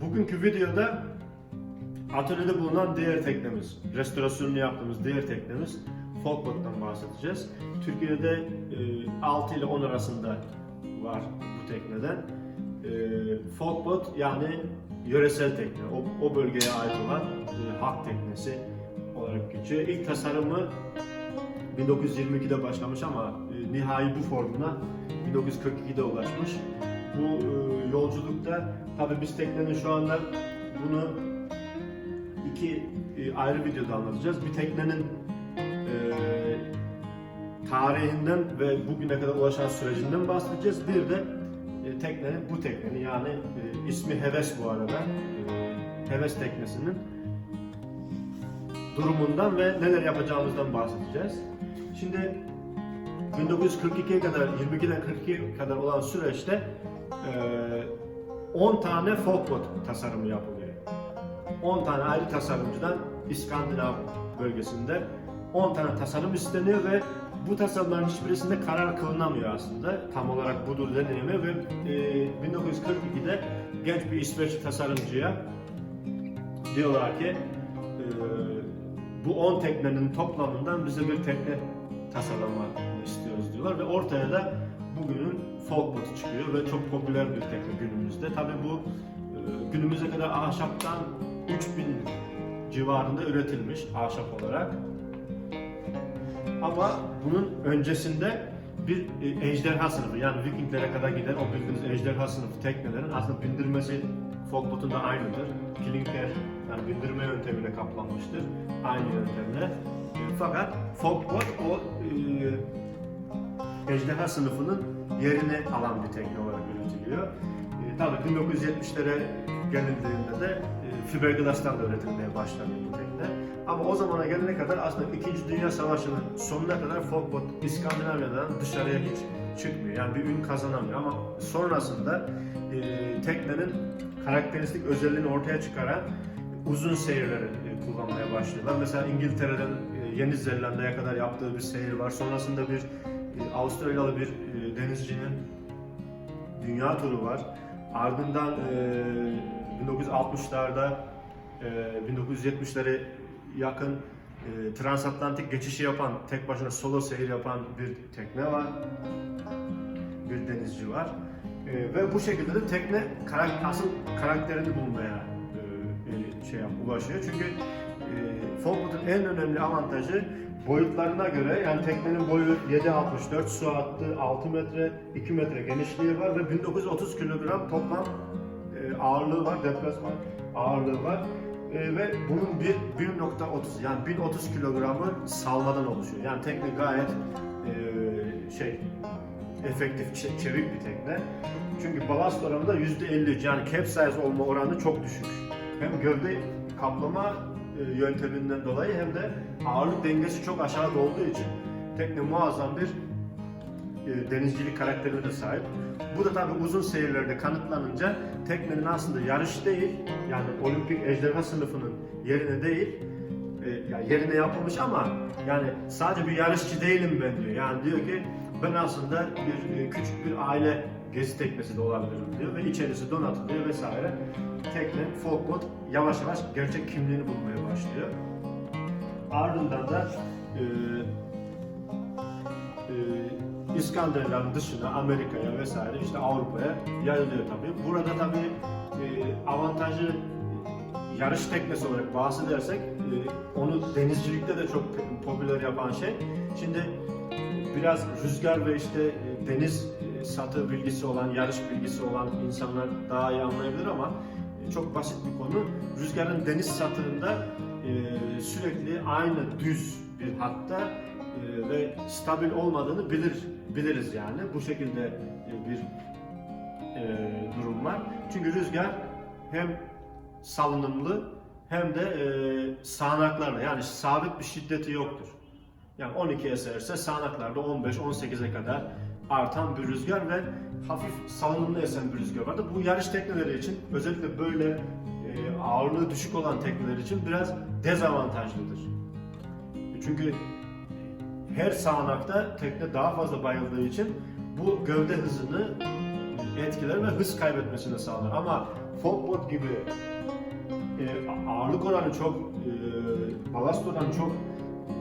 bugünkü videoda atölyede bulunan diğer teknemiz, restorasyonunu yaptığımız diğer teknemiz Folkboat'tan bahsedeceğiz. Türkiye'de e, 6 ile 10 arasında var bu tekneden. E, Folkboat yani yöresel tekne, o, o bölgeye ait olan e, halk teknesi olarak geçiyor. İlk tasarımı 1922'de başlamış ama e, nihai bu formuna 1942'de ulaşmış. Bu e, yolculukta tabii biz teknenin şu anda bunu iki e, ayrı videoda anlatacağız. Bir teknenin e, tarihinden ve bugüne kadar ulaşan sürecinden bahsedeceğiz. Bir de teknenin bu teknenin yani ismi Heves bu arada. Heves teknesinin durumundan ve neler yapacağımızdan bahsedeceğiz. Şimdi 1942'ye kadar, 22'den 42'ye kadar olan süreçte 10 tane Folkboat tasarımı yapılıyor. 10 tane ayrı tasarımcıdan İskandinav bölgesinde 10 tane tasarım isteniyor ve bu tasarımların hiçbirisinde karar kılınamıyor aslında. Tam olarak budur denilemiyor ve e, 1942'de genç bir İsveç tasarımcıya diyorlar ki e, bu 10 teknenin toplamından bize bir tekne tasarlama istiyoruz diyorlar ve ortaya da bugünün Folkboat'u çıkıyor ve çok popüler bir tekne günümüzde. Tabi bu e, günümüze kadar ahşaptan 3000 civarında üretilmiş ahşap olarak. Ama bunun öncesinde bir e, ejderha sınıfı yani Vikinglere kadar giden o bildiğiniz ejderha sınıfı teknelerin aslında bindirmesi Folkboat'un da aynıdır. Klinker yani bindirme yöntemiyle kaplanmıştır. Aynı yöntemle. E, fakat Folkboat o e, ejderha sınıfının yerini alan bir tekne olarak üretiliyor. E, tabii 1970'lere gelindiğinde de e, fiberglass'tan da üretilmeye başlanıyor bu tekne. Ama o zamana gelene kadar aslında 2. Dünya Savaşı'nın sonuna kadar Folkboat İskandinavya'dan dışarıya hiç çıkmıyor. Yani bir ün kazanamıyor ama sonrasında e, teknenin karakteristik özelliğini ortaya çıkaran uzun seyirleri e, kullanmaya başlıyorlar. Mesela İngiltere'den e, Yeni Zelanda'ya kadar yaptığı bir seyir var. Sonrasında bir Avustralyalı bir e, denizcinin dünya turu var. Ardından e, 1960'larda e, 1970'lere yakın e, transatlantik geçişi yapan, tek başına solo seyir yapan bir tekne var. Bir denizci var. Ve bu şekilde de tekne asıl karakterini bulmaya şey ulaşıyor. Çünkü Folkboat'un en önemli avantajı boyutlarına göre yani teknenin boyu 7.64, su hattı 6 metre, 2 metre genişliği var ve 1930 kilogram toplam e, ağırlığı var, deplasman ağırlığı var. E, ve bunun bir 1.30 yani 1030 kilogramı salmadan oluşuyor. Yani tekne gayet e, şey efektif, çe- çevik bir tekne. Çünkü balast oranı da %53 yani capsize olma oranı çok düşük. Hem gövde kaplama yönteminden dolayı hem de ağırlık dengesi çok aşağıda olduğu için tekne muazzam bir e, denizcilik karakterine de sahip. Bu da tabii uzun seyirlerde kanıtlanınca teknenin aslında yarış değil, yani olimpik ejderha sınıfının yerine değil, e, yani yerine yapılmış ama yani sadece bir yarışçı değilim ben diyor. Yani diyor ki ben aslında bir e, küçük bir aile gezi teknesi de olabilirim diyor ve içerisi donatılıyor vesaire. Tekne, Folkboat yavaş yavaş gerçek kimliğini bulmaya başlıyor. Ardından da e, e, İskandinavların dışına Amerika'ya vesaire işte Avrupa'ya yayılıyor tabii. Burada tabii e, avantajı yarış teknesi olarak bahsedersek e, onu denizcilikte de çok popüler yapan şey. Şimdi biraz rüzgar ve işte e, deniz satı bilgisi olan, yarış bilgisi olan insanlar daha iyi anlayabilir ama e, çok basit bir konu. Rüzgarın deniz satırında e, sürekli aynı düz bir hatta e, ve stabil olmadığını bilir biliriz yani. Bu şekilde bir durum var. Çünkü rüzgar hem salınımlı hem de e, sağanaklarla yani sabit bir şiddeti yoktur. Yani 12 eserse sağanaklarda 15-18'e kadar artan bir rüzgar ve hafif salınımlı esen bir rüzgar vardır. Bu yarış tekneleri için özellikle böyle e, ağırlığı düşük olan tekneler için biraz dezavantajlıdır. Çünkü her sağanakta tekne daha fazla bayıldığı için bu gövde hızını etkiler ve hız kaybetmesini sağlar. Ama Folkboat gibi e, ağırlık oranı çok, e, balast oranı çok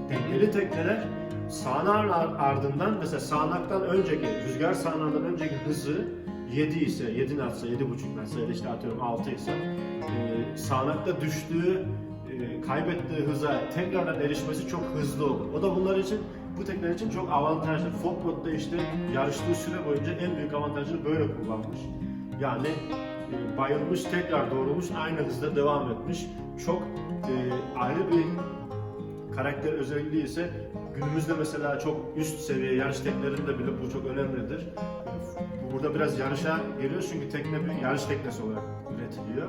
dengeli tekneler sağanağın ar- ardından mesela sağanaktan önceki, rüzgar sağanağından önceki hızı 7 ise, 7 knotsa, 7,5 knotsa ya işte atıyorum 6 ise e, sağanakta düştüğü, e, kaybettiği hıza tekrardan erişmesi çok hızlı olur. O da bunlar için bu tekneler için çok avantajlı. Fogboat'ta işte yarıştığı süre boyunca en büyük avantajını böyle kullanmış. Yani e, bayılmış, tekrar doğrulmuş, aynı hızda devam etmiş. Çok e, ayrı bir karakter özelliği ise günümüzde mesela çok üst seviye yarış teknelerinde bile bu çok önemlidir. Bu Burada biraz yarışa geliyor çünkü tekne bir yarış teknesi olarak üretiliyor.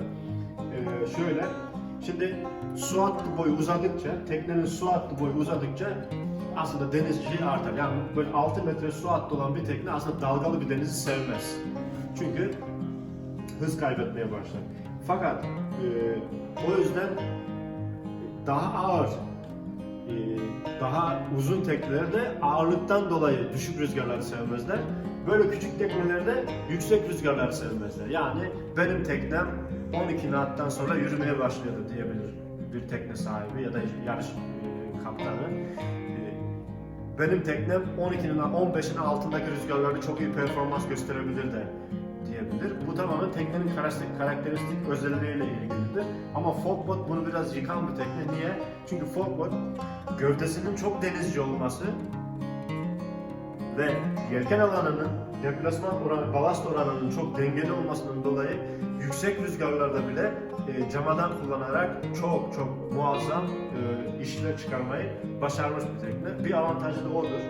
Ee, şöyle, şimdi su hattı boyu uzadıkça, teknenin su hattı boyu uzadıkça aslında denizciliği artar. Yani böyle 6 metre su hattı olan bir tekne aslında dalgalı bir denizi sevmez. Çünkü hız kaybetmeye başlar. Fakat e, o yüzden daha ağır, daha uzun teknelerde ağırlıktan dolayı düşük rüzgarları sevmezler. Böyle küçük teknelerde yüksek rüzgarları sevmezler. Yani benim teknem 12 knot'tan sonra yürümeye başladı diyebilir bir tekne sahibi ya da yarış e, kaptanı. E, benim teknem 12'nin 15'in altındaki rüzgarlarda çok iyi performans gösterebilir de diyebilir. Bu tamamen teknenin karakteristik, karakteristik özelliğiyle ilgilidir. Ama Fogboat bunu biraz yıkan bir tekne. Niye? Çünkü Fogboat gövdesinin çok denizci olması ve yelken alanının deplasman oranı, balast oranının çok dengeli olmasından dolayı yüksek rüzgarlarda bile e, camadan kullanarak çok çok muazzam e, işler çıkarmayı başarmış bir tekne. Bir avantajı da odur.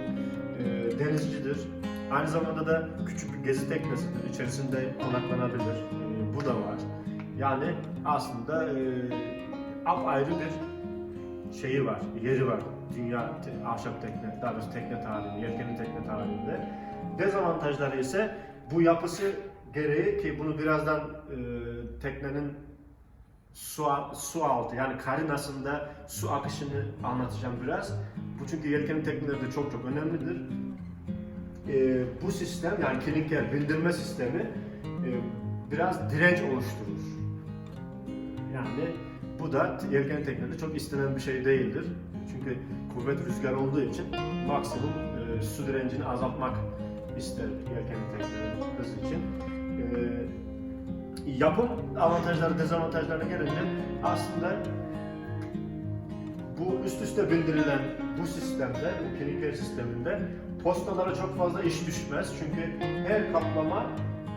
E, denizcidir. Aynı zamanda da küçük bir gezi teknesidir. İçerisinde konaklanabilir. E, bu da var. Yani aslında e, apayrı bir şeyi var, yeri var. Dünya te- ahşap tekne, daha doğrusu tekne tarihinde, yelkenli tekne tarihinde. Dezavantajları ise bu yapısı gereği ki bunu birazdan e, teknenin su, su altı yani karinasında su akışını anlatacağım biraz. Bu çünkü yelkenli teknelerde çok çok önemlidir. E, bu sistem yani klinker bildirme sistemi e, biraz direnç oluşturur. Yani bu da yelken teknede çok istenen bir şey değildir. Çünkü kuvvet rüzgar olduğu için maksimum e, su direncini azaltmak ister yelken teknenin hız için. E, yapım avantajları, dezavantajlarına gelince aslında bu üst üste bildirilen bu sistemde, bu Klinker sisteminde postalara çok fazla iş düşmez. Çünkü her kaplama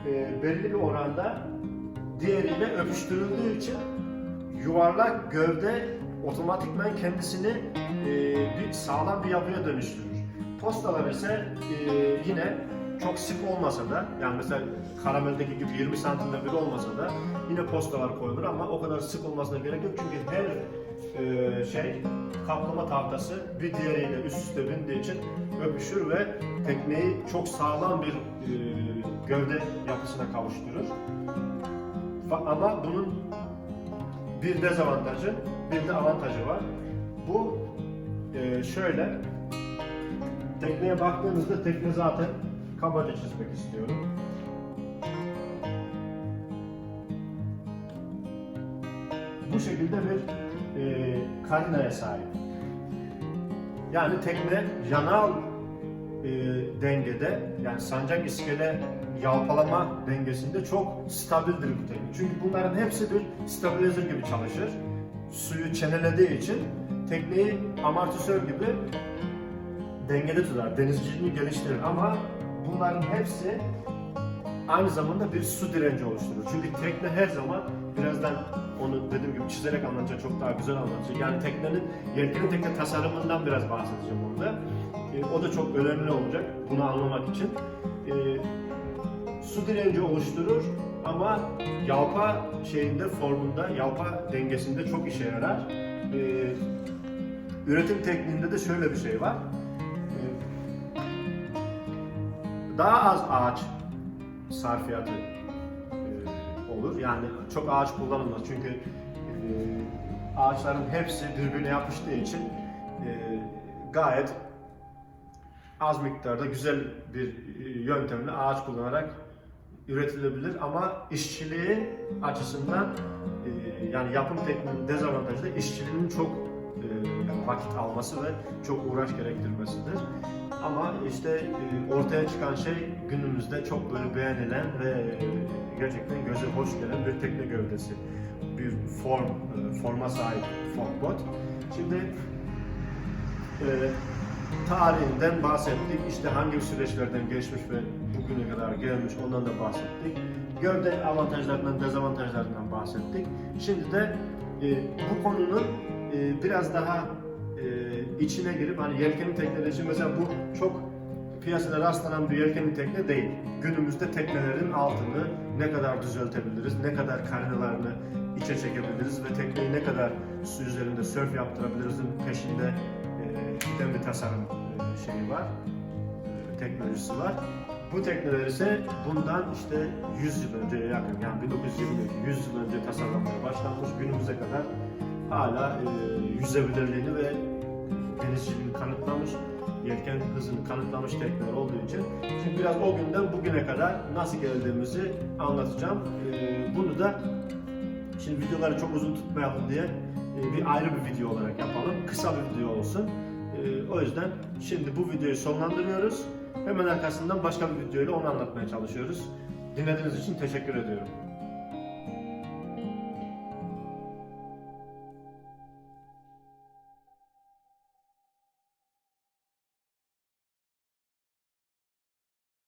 e, belli bir oranda diğeriyle öpüştürüldüğü için yuvarlak gövde otomatikman kendisini e, bir sağlam bir yapıya dönüştürür. Postalar ise e, yine çok sık olmasa da yani mesela karameldeki gibi 20 santimde bir olmasa da yine postalar koyulur ama o kadar sık olmasına gerek yok çünkü her e, şey kaplama tahtası bir diğeriyle üst üste bindiği için öpüşür ve tekneyi çok sağlam bir e, gövde yapısına kavuşturur. Ama bunun bir dezavantajı, bir de avantajı var. Bu e, şöyle, tekneye baktığınızda tekne zaten kabaca çizmek istiyorum. Bu şekilde bir e, karinaya sahip. Yani tekne yanal e, dengede yani sancak iskele yalpalama dengesinde çok stabildir bu tekne. Çünkü bunların hepsi bir stabilizer gibi çalışır. Suyu çenelediği için tekneyi amortisör gibi dengede tutar, denizciliğini geliştirir ama bunların hepsi aynı zamanda bir su direnci oluşturur. Çünkü tekne her zaman birazdan onu dediğim gibi çizerek anlatacak çok daha güzel anlatacak. Yani teknenin yelkenli tekne tasarımından biraz bahsedeceğim burada. E, o da çok önemli olacak bunu anlamak için. E, su direnci oluşturur ama yalpa şeyinde formunda, yalpa dengesinde çok işe yarar. E, üretim tekniğinde de şöyle bir şey var. E, daha az ağaç sarfiyatı olur. Yani çok ağaç kullanılmaz çünkü e, ağaçların hepsi birbirine yapıştığı için e, gayet az miktarda güzel bir e, yöntemle ağaç kullanarak üretilebilir ama işçiliği açısından e, yani yapım tekniğinin dezavantajı da işçiliğinin çok e, vakit alması ve çok uğraş gerektirmesidir. Ama işte e, ortaya çıkan şey günümüzde çok böyle beğenilen ve e, gerçekten göze hoş gelen bir tekne gövdesi. Bir form, forma sahip forkbot. Şimdi tarihinden bahsettik. İşte hangi süreçlerden geçmiş ve bugüne kadar gelmiş ondan da bahsettik. Gövde avantajlarından, dezavantajlarından bahsettik. Şimdi de bu konunun e, biraz daha e, içine girip hani yelkenli teknoloji mesela bu çok piyasada rastlanan bir yelkenli tekne değil. Günümüzde teknelerin altını ne kadar düzeltebiliriz, ne kadar karnalarını içe çekebiliriz ve tekneyi ne kadar su üzerinde sörf yaptırabilirizin peşinde e, giden bir tasarım şeyi var, teknolojisi var. Bu tekneler ise bundan işte 100 yıl önce yakın yani 1920'deki 100 yıl önce tasarlanmaya başlanmış günümüze kadar hala e, yüzebilirliğini ve denizciliğini kanıtlamış, yelken hızını kanıtlamış tekneler olduğu için şimdi biraz o günden bugüne kadar nasıl geldiğimizi anlatacağım. E, bunu da şimdi videoları çok uzun tutmayalım diye e, bir ayrı bir video olarak yapalım. Kısa bir video olsun. E, o yüzden şimdi bu videoyu sonlandırıyoruz. Hemen arkasından başka bir videoyla onu anlatmaya çalışıyoruz. Dinlediğiniz için teşekkür ediyorum.